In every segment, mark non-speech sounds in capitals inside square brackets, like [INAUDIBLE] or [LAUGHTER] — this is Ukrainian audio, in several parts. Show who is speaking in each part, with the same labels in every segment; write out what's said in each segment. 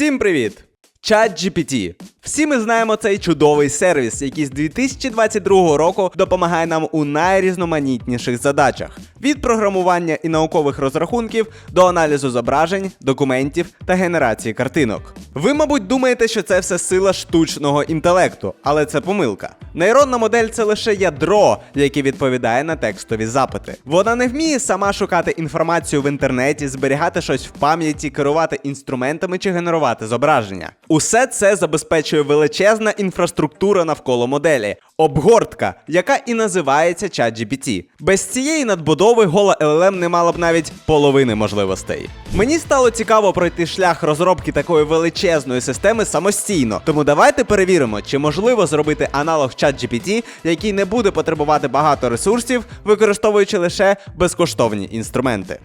Speaker 1: Всім привіт! ChatGPT. Всі ми знаємо цей чудовий сервіс, який з 2022 року допомагає нам у найрізноманітніших задачах: від програмування і наукових розрахунків до аналізу зображень, документів та генерації картинок. Ви, мабуть, думаєте, що це все сила штучного інтелекту, але це помилка. Нейронна модель це лише ядро, яке відповідає на текстові запити. Вона не вміє сама шукати інформацію в інтернеті, зберігати щось в пам'яті, керувати інструментами чи генерувати зображення. Усе це забезпечує величезна інфраструктура навколо моделі, обгортка, яка і називається ChatGPT. Без цієї надбудови гола LLM не мала б навіть половини можливостей. Мені стало цікаво пройти шлях розробки такої величезної системи самостійно. Тому давайте перевіримо, чи можливо зробити аналог ChatGPT, який не буде потребувати багато ресурсів, використовуючи лише безкоштовні інструменти.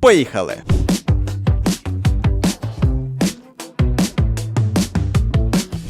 Speaker 1: Поїхали!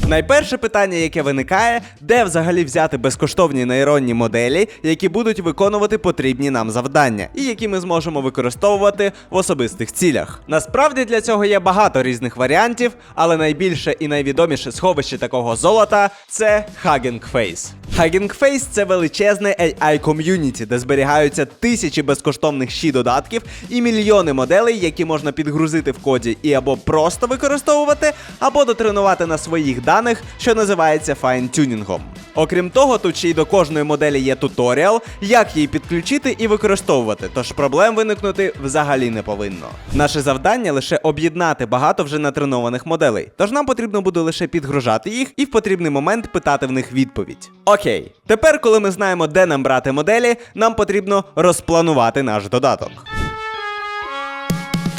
Speaker 1: Найперше питання, яке виникає, де взагалі взяти безкоштовні нейронні моделі, які будуть виконувати потрібні нам завдання, і які ми зможемо використовувати в особистих цілях. Насправді для цього є багато різних варіантів, але найбільше і найвідоміше сховище такого золота це Hugging Face. Hugging Face – це величезне AI ком'юніті, де зберігаються тисячі безкоштовних щі додатків і мільйони моделей, які можна підгрузити в коді і або просто використовувати, або дотренувати на своїх даних, що називається файн-тюнінгом. Окрім того, тут ще й до кожної моделі є туторіал, як її підключити і використовувати, тож проблем виникнути взагалі не повинно. Наше завдання лише об'єднати багато вже натренованих моделей, тож нам потрібно буде лише підгружати їх і в потрібний момент питати в них відповідь. Окей, тепер, коли ми знаємо, де нам брати моделі, нам потрібно розпланувати наш додаток.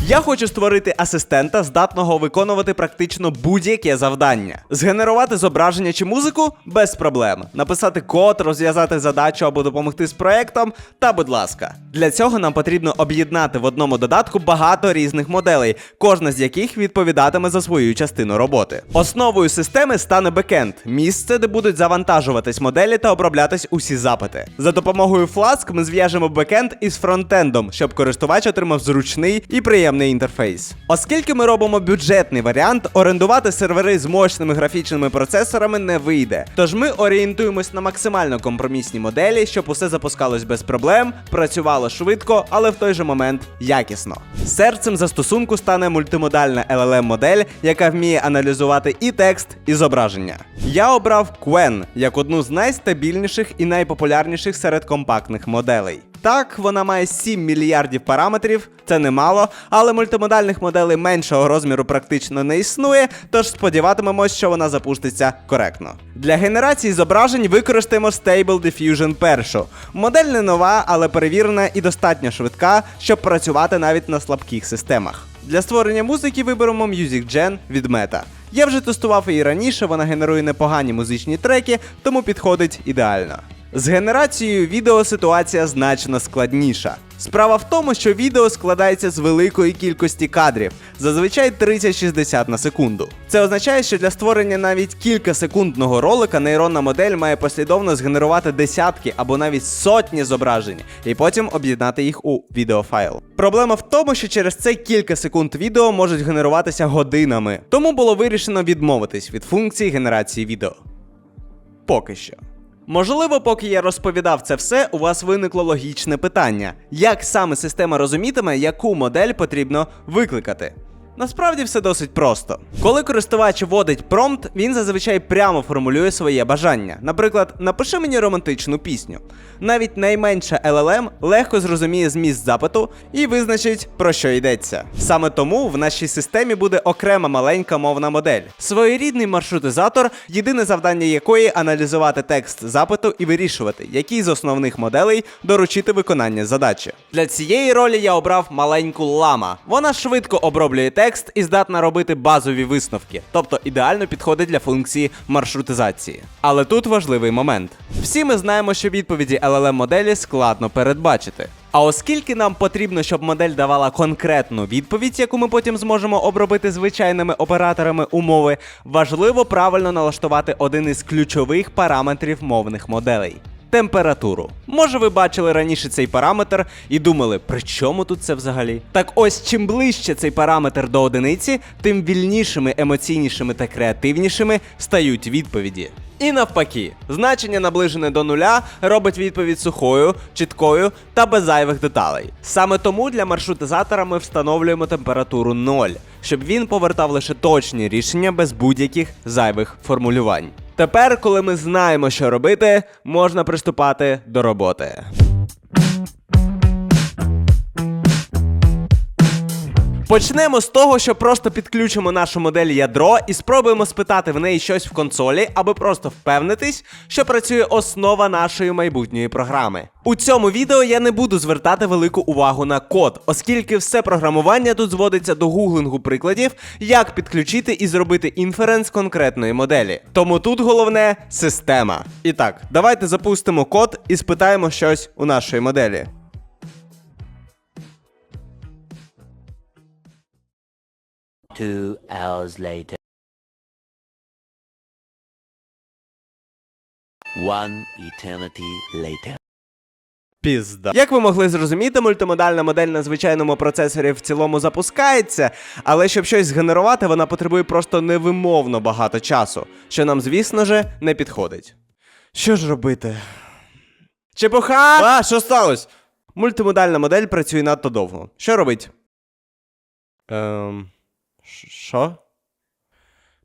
Speaker 1: Я хочу створити асистента, здатного виконувати практично будь-яке завдання. Згенерувати зображення чи музику без проблем. Написати код, розв'язати задачу або допомогти з проектом. Та, будь ласка, для цього нам потрібно об'єднати в одному додатку багато різних моделей, кожна з яких відповідатиме за свою частину роботи. Основою системи стане бекенд місце, де будуть завантажуватись моделі та оброблятись усі запити. За допомогою Flask ми зв'яжемо бекенд із фронтендом, щоб користувач отримав зручний і приємний інтерфейс. Оскільки ми робимо бюджетний варіант, орендувати сервери з мощними графічними процесорами не вийде. Тож ми орієнтуємось на максимально компромісні моделі, щоб усе запускалось без проблем, працювало швидко, але в той же момент якісно. Серцем застосунку стане мультимодальна LLM модель, яка вміє аналізувати і текст, і зображення. Я обрав Qwen як одну з найстабільніших і найпопулярніших серед компактних моделей. Так, вона має 7 мільярдів параметрів, це немало, але мультимодальних моделей меншого розміру практично не існує, тож сподіватимемось, що вона запуститься коректно. Для генерації зображень використаємо Stable Diffusion першу. Модель не нова, але перевірена і достатньо швидка, щоб працювати навіть на слабких системах. Для створення музики виберемо Music Gen від Meta. Я вже тестував її раніше, вона генерує непогані музичні треки, тому підходить ідеально. З генерацією відео ситуація значно складніша. Справа в тому, що відео складається з великої кількості кадрів, зазвичай 30-60 на секунду. Це означає, що для створення навіть кількасекундного ролика нейронна модель має послідовно згенерувати десятки або навіть сотні зображень, і потім об'єднати їх у відеофайл. Проблема в тому, що через це кілька секунд відео можуть генеруватися годинами, тому було вирішено відмовитись від функції генерації відео. Поки що. Можливо, поки я розповідав це все, у вас виникло логічне питання: як саме система розумітиме, яку модель потрібно викликати? Насправді все досить просто. Коли користувач вводить промпт, він зазвичай прямо формулює своє бажання. Наприклад, напиши мені романтичну пісню. Навіть найменша LLM легко зрозуміє зміст запиту і визначить, про що йдеться. Саме тому в нашій системі буде окрема маленька мовна модель. Своєрідний маршрутизатор, єдине завдання якої аналізувати текст запиту і вирішувати, який з основних моделей доручити виконання задачі. Для цієї ролі я обрав маленьку лама. Вона швидко оброблює текст текст і здатна робити базові висновки, тобто ідеально підходить для функції маршрутизації. Але тут важливий момент: всі ми знаємо, що відповіді LLM моделі складно передбачити. А оскільки нам потрібно, щоб модель давала конкретну відповідь, яку ми потім зможемо обробити звичайними операторами умови, важливо правильно налаштувати один із ключових параметрів мовних моделей температуру. Може, ви бачили раніше цей параметр і думали, при чому тут це взагалі? Так ось чим ближче цей параметр до одиниці, тим вільнішими, емоційнішими та креативнішими стають відповіді. І навпаки, значення наближене до нуля робить відповідь сухою, чіткою та без зайвих деталей. Саме тому для маршрутизатора ми встановлюємо температуру 0, щоб він повертав лише точні рішення без будь-яких зайвих формулювань. Тепер, коли ми знаємо, що робити, можна приступати до роботи. Почнемо з того, що просто підключимо нашу модель ядро і спробуємо спитати в неї щось в консолі, аби просто впевнитись, що працює основа нашої майбутньої програми. У цьому відео я не буду звертати велику увагу на код, оскільки все програмування тут зводиться до гуглингу прикладів, як підключити і зробити інференс конкретної моделі. Тому тут головне система. І так, давайте запустимо код і спитаємо щось у нашої моделі.
Speaker 2: Two hours later. One eternity later.
Speaker 1: Пізда. Як ви могли зрозуміти, мультимодальна модель на звичайному процесорі в цілому запускається, але щоб щось згенерувати, вона потребує просто невимовно багато часу, що нам, звісно же, не підходить. Що ж робити? Чепуха! А, що сталося? Мультимодальна модель працює надто довго. Що робить? Ем. Що?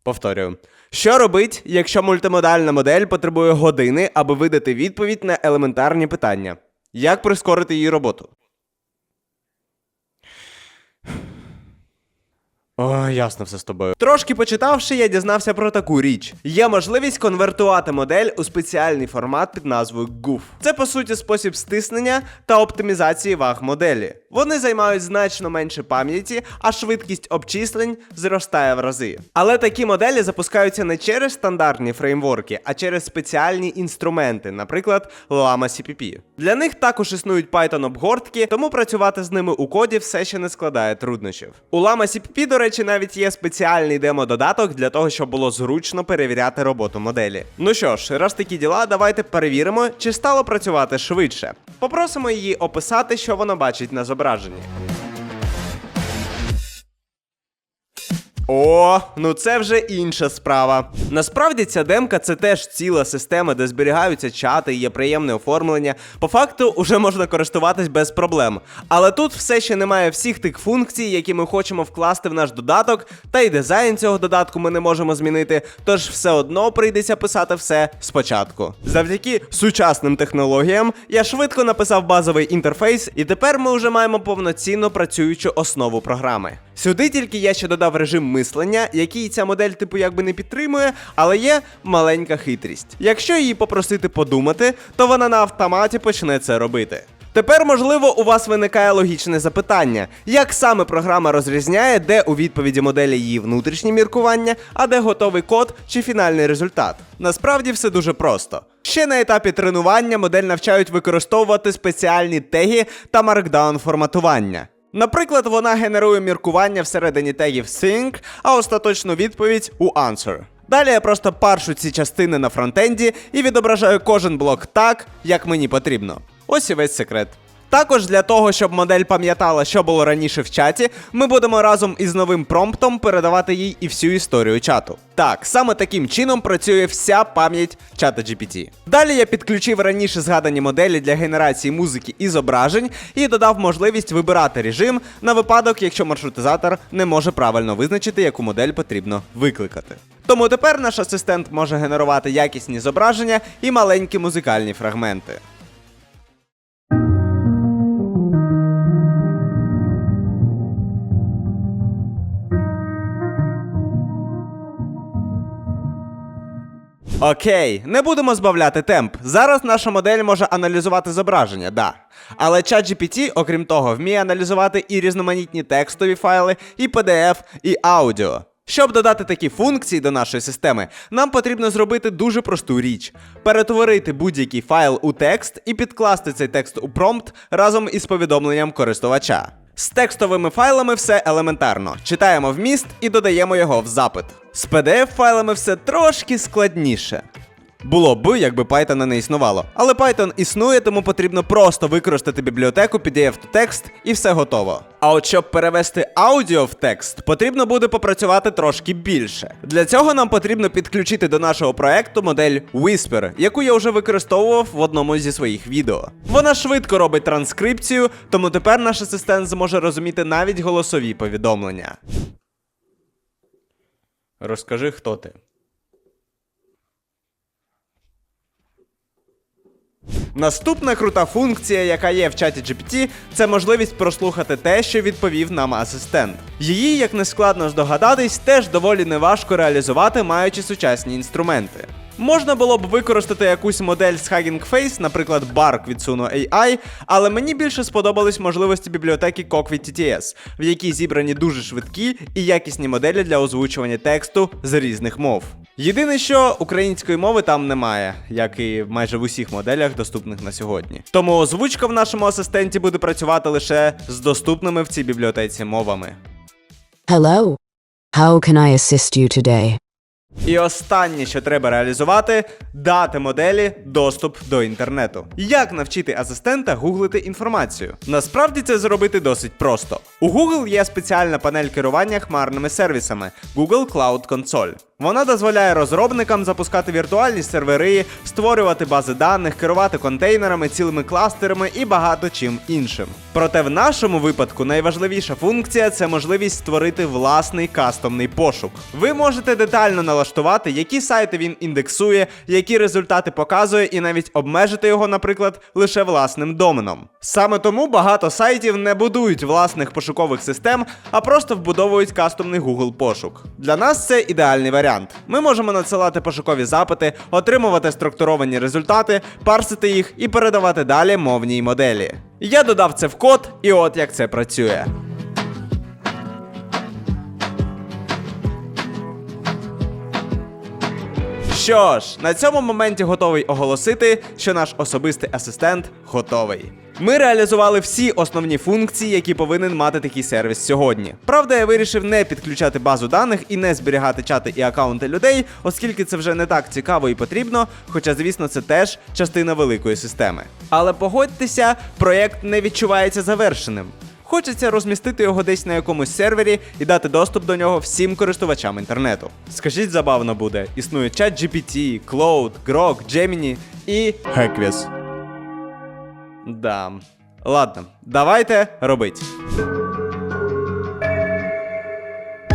Speaker 1: Повторюю. Що робить, якщо мультимодальна модель потребує години, аби видати відповідь на елементарні питання? Як прискорити її роботу? О, ясно все з тобою. Трошки почитавши, я дізнався про таку річ. Є можливість конвертувати модель у спеціальний формат під назвою GUF. Це по суті спосіб стиснення та оптимізації ваг моделі. Вони займають значно менше пам'яті, а швидкість обчислень зростає в рази. Але такі моделі запускаються не через стандартні фреймворки, а через спеціальні інструменти, наприклад, Llama CPP. Для них також існують Python обгортки, тому працювати з ними у коді все ще не складає труднощів. У Llama CPP, до речі, навіть є спеціальний демо-додаток для того, щоб було зручно перевіряти роботу моделі. Ну що ж, раз такі діла, давайте перевіримо, чи стало працювати швидше. Попросимо її описати, що вона бачить на зображенні. О, ну це вже інша справа. Насправді ця демка це теж ціла система, де зберігаються чати, є приємне оформлення. По факту уже можна користуватись без проблем. Але тут все ще немає всіх тих функцій, які ми хочемо вкласти в наш додаток, та й дизайн цього додатку ми не можемо змінити, тож все одно прийдеться писати все спочатку. Завдяки сучасним технологіям я швидко написав базовий інтерфейс, і тепер ми вже маємо повноцінно працюючу основу програми. Сюди тільки я ще додав режим мислення, який ця модель типу якби не підтримує, але є маленька хитрість. Якщо її попросити подумати, то вона на автоматі почне це робити. Тепер, можливо, у вас виникає логічне запитання, як саме програма розрізняє, де у відповіді моделі її внутрішні міркування, а де готовий код чи фінальний результат. Насправді все дуже просто. Ще на етапі тренування модель навчають використовувати спеціальні теги та маркдаун форматування. Наприклад, вона генерує міркування всередині тегів Sync, а остаточну відповідь у answer. Далі я просто паршу ці частини на фронтенді і відображаю кожен блок так, як мені потрібно. Ось і весь секрет. Також для того, щоб модель пам'ятала, що було раніше в чаті, ми будемо разом із новим промптом передавати їй і всю історію чату. Так, саме таким чином працює вся пам'ять чата GPT. Далі я підключив раніше згадані моделі для генерації музики і зображень і додав можливість вибирати режим на випадок, якщо маршрутизатор не може правильно визначити, яку модель потрібно викликати. Тому тепер наш асистент може генерувати якісні зображення і маленькі музикальні фрагменти. Окей, не будемо збавляти темп. Зараз наша модель може аналізувати зображення, да. Але ChatGPT, окрім того, вміє аналізувати і різноманітні текстові файли, і PDF, і аудіо. Щоб додати такі функції до нашої системи, нам потрібно зробити дуже просту річ: перетворити будь-який файл у текст і підкласти цей текст у промпт разом із повідомленням користувача. З текстовими файлами все елементарно. Читаємо вміст і додаємо його в запит. З PDF файлами все трошки складніше. Було б, якби Python не існувало. Але Python існує, тому потрібно просто використати бібліотеку PDF to і все готово. А от щоб перевести аудіо в текст, потрібно буде попрацювати трошки більше. Для цього нам потрібно підключити до нашого проекту модель Whisper, яку я вже використовував в одному зі своїх відео. Вона швидко робить транскрипцію, тому тепер наш асистент зможе розуміти навіть голосові повідомлення. Розкажи, хто ти. Наступна крута функція, яка є в чаті GPT, це можливість прослухати те, що відповів нам асистент. Її, як не складно здогадатись, теж доволі неважко реалізувати, маючи сучасні інструменти. Можна було б використати якусь модель з Hugging Face, наприклад, Bark від Suno AI, але мені більше сподобались можливості бібліотеки Cockpit TTS, в якій зібрані дуже швидкі і якісні моделі для озвучування тексту з різних мов. Єдине, що української мови там немає, як і майже в усіх моделях, доступних на сьогодні. Тому озвучка в нашому асистенті буде працювати лише з доступними в цій бібліотеці мовами.
Speaker 3: Hello. How can I assist you today?
Speaker 1: І останнє, що треба реалізувати, дати моделі доступ до інтернету. Як навчити асистента гуглити інформацію? Насправді це зробити досить просто. У Google є спеціальна панель керування хмарними сервісами Google Cloud Console. Вона дозволяє розробникам запускати віртуальні сервери, створювати бази даних, керувати контейнерами, цілими кластерами і багато чим іншим. Проте в нашому випадку найважливіша функція це можливість створити власний кастомний пошук. Ви можете детально налаштувати, які сайти він індексує, які результати показує, і навіть обмежити його, наприклад, лише власним доменом. Саме тому багато сайтів не будують власних пошукових систем, а просто вбудовують кастомний Google пошук. Для нас це ідеальний варіант. Ми можемо надсилати пошукові запити, отримувати структуровані результати, парсити їх і передавати далі мовній моделі. Я додав це в код, і от як це працює. Що ж, на цьому моменті готовий оголосити, що наш особистий асистент готовий. Ми реалізували всі основні функції, які повинен мати такий сервіс сьогодні. Правда, я вирішив не підключати базу даних і не зберігати чати і акаунти людей, оскільки це вже не так цікаво і потрібно, хоча, звісно, це теж частина великої системи. Але погодьтеся, проєкт не відчувається завершеним. Хочеться розмістити його десь на якомусь сервері і дати доступ до нього всім користувачам інтернету. Скажіть, забавно буде. Існує чат GPT, Cloud, Grok, Gemini і Hekvis. Да. Ладно, давайте робить.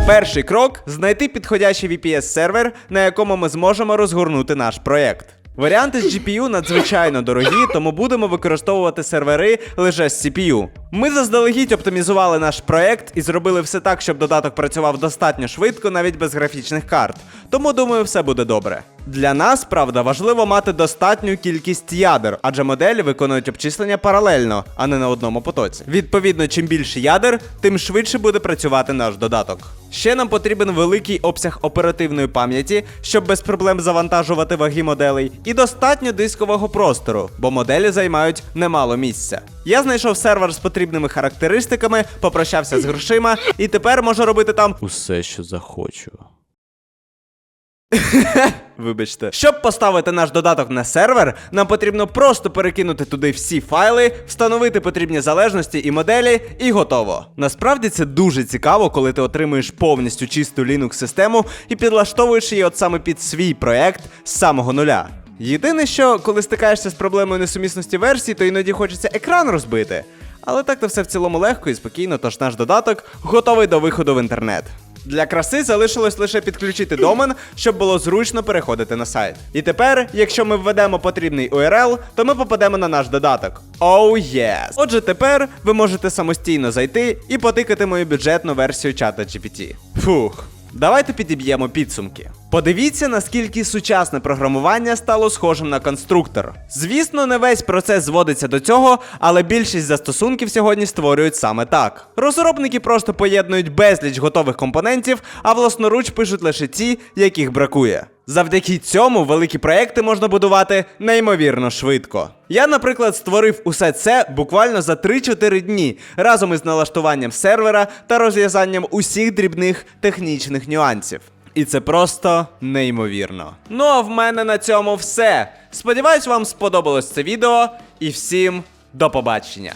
Speaker 1: Перший крок знайти підходящий VPS-сервер, на якому ми зможемо розгорнути наш проєкт. Варіанти з GPU надзвичайно дорогі, тому будемо використовувати сервери лише з CPU. Ми заздалегідь оптимізували наш проєкт і зробили все так, щоб додаток працював достатньо швидко, навіть без графічних карт. Тому думаю, все буде добре. Для нас, правда, важливо мати достатню кількість ядер, адже моделі виконують обчислення паралельно, а не на одному потоці. Відповідно, чим більше ядер, тим швидше буде працювати наш додаток. Ще нам потрібен великий обсяг оперативної пам'яті, щоб без проблем завантажувати ваги моделей, і достатньо дискового простору, бо моделі займають немало місця. Я знайшов сервер з потрібними характеристиками, попрощався з грошима, і тепер можу робити там
Speaker 4: Усе, що захочу. [LAUGHS]
Speaker 1: Вибачте, щоб поставити наш додаток на сервер, нам потрібно просто перекинути туди всі файли, встановити потрібні залежності і моделі, і готово. Насправді це дуже цікаво, коли ти отримуєш повністю чисту Linux систему і підлаштовуєш її от саме під свій проект з самого нуля. Єдине, що коли стикаєшся з проблемою несумісності версій, то іноді хочеться екран розбити. Але так то все в цілому легко і спокійно, тож наш додаток готовий до виходу в інтернет. Для краси залишилось лише підключити домен, щоб було зручно переходити на сайт. І тепер, якщо ми введемо потрібний URL, то ми попадемо на наш додаток. Oh yes! Отже, тепер ви можете самостійно зайти і потикати мою бюджетну версію чата GPT. Фух. Давайте підіб'ємо підсумки. Подивіться, наскільки сучасне програмування стало схожим на конструктор. Звісно, не весь процес зводиться до цього, але більшість застосунків сьогодні створюють саме так. Розробники просто поєднують безліч готових компонентів, а власноруч пишуть лише ті, яких бракує. Завдяки цьому великі проекти можна будувати неймовірно швидко. Я, наприклад, створив усе це буквально за 3-4 дні разом із налаштуванням сервера та розв'язанням усіх дрібних технічних нюансів. І це просто неймовірно. Ну а в мене на цьому все. Сподіваюсь, вам сподобалось це відео, і всім до побачення.